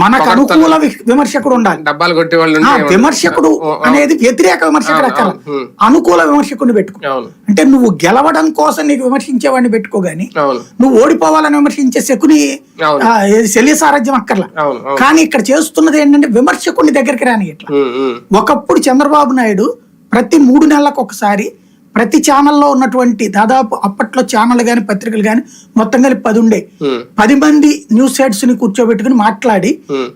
మనకు. అనుకూల విమర్శకుడు ఉండాలి. డబ్బాలు కొట్టే వాళ్ళు విమర్శకుడు అనేది వ్యతిరేక విమర్శకుడు అక్కడ అనుకూల విమర్శకుడిని పెట్టుకో. అంటే నువ్వు గెలవడం కోసం నీకు విమర్శించేవాడిని పెట్టుకో గాని అవును. నువ్వు ఓడిపోవాలని విమర్శించే శకుని శల్య సారథ్యం అక్కర్లా. కానీ ఇక్కడ చేస్తున్నది ఏంటంటే విమర్శకుడిని దగ్గరికి రాని ఇట్లా ఒకప్పుడు చంద్రబాబు నాయుడు ప్రతి మూడు నెలలకు ఒకసారి ప్రతి ఛానల్లో ఉన్నటువంటి దాదాపు అప్పట్లో ఛానల్ గాని పత్రికలు గాని మొత్తం కలిపి పది ఉండే. పది మంది న్యూస్ హెడ్స్ని కూర్చోబెట్టుకుని మాట్లాడి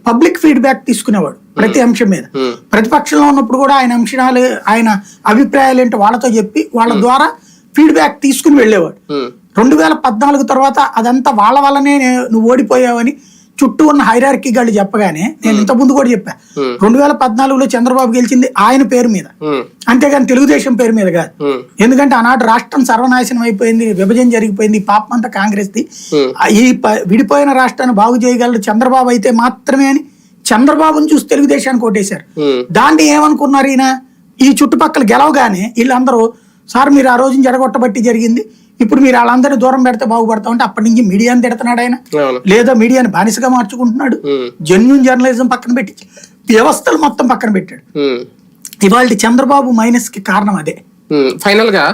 పబ్లిక్ ఫీడ్బ్యాక్ తీసుకునేవాడు ప్రతి అంశం మీద. ప్రతిపక్షంలో ఉన్నప్పుడు కూడా ఆయన అంశాలు ఆయన అభిప్రాయాలు ఏంటో వాళ్ళతో చెప్పి వాళ్ళ ద్వారా ఫీడ్బ్యాక్ తీసుకుని వెళ్ళేవాడు. రెండు వేల పద్నాలుగు తర్వాత అదంతా వాళ్ళ వల్లనే నువ్వు ఓడిపోయావని చుట్టూ ఉన్న హైరార్కీ గాళ్ళు చెప్పగానే నేను ఇంత ముందు కూడా చెప్పా. రెండు వేల పద్నాలుగులో చంద్రబాబు గెలిచింది ఆయన పేరు మీద. అంతేగాని తెలుగుదేశం పేరు మీద కాదు. ఎందుకంటే ఆనాడు రాష్ట్రం సర్వనాశనం అయిపోయింది విభజన జరిగిపోయింది పాపం అంతా కాంగ్రెస్ ది ఈ విడిపోయిన రాష్ట్రాన్ని బాగు చేయగలరు చంద్రబాబు అయితే మాత్రమే అని చంద్రబాబుని చూసి తెలుగుదేశానికి ఓటేశారు ఉమ్, దాన్ని ఏమనుకున్నారు ఈయన? ఈ చుట్టుపక్కల గెలవగానే వీళ్ళందరూ సార్ మీరు ఆ రోజున జడగొట్టబట్టి జరిగింది. ఇప్పుడు మీరు వాళ్ళందరినీ దూరం పెడితే బాగుపడతాం అంటే అప్పటి నుంచి మీడియాని తిడుతున్నాడు ఆయన. లేదా మీడియాని బానిసగా మార్చుకుంటున్నాడు. జెన్యున్ జర్నలిజం పక్కన పెట్టి వ్యవస్థలు మొత్తం పక్కన పెట్టాడు. ఇవాళ చంద్రబాబు మైనస్కి కారణం అదే. ఫైనల్గా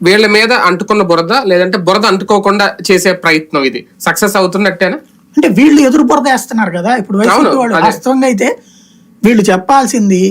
వీళ్ళ మీద అంటుకున్న బురద లేదంటే బురద అంటుకోకుండా చేసే ప్రయత్నం ఇది. సక్సెస్ అవుతున్నట్టేనా? అంటే వీళ్ళు ఎదురు బురద వేస్తున్నారు కదా. ఇప్పుడు. వాస్తవంగా అయితే వీళ్ళు చెప్పాల్సింది